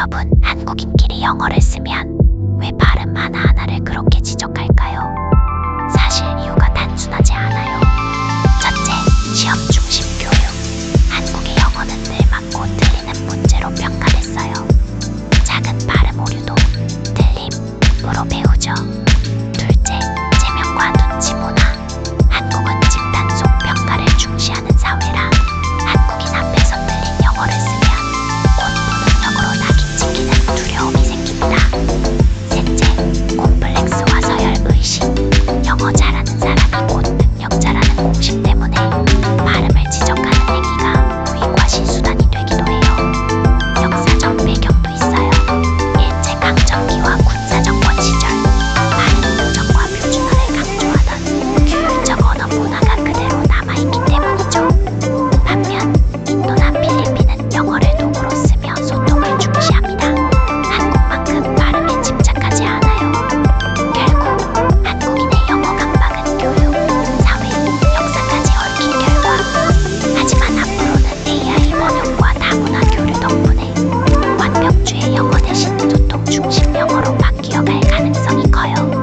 여러분, 한국인끼리 영어를 쓰면 왜 발음 하나하나를 그렇게 지적할까요? 사실 이유가 단순하지 않아요. 첫째, 시험 중심 교육. 한국의 영어는 늘 맞고 들리는 문제로 평가됐어요. 작은 발음 오류도 들림으로 배우죠. 두통중 실명으로 바뀌어 갈 가능성이 커요.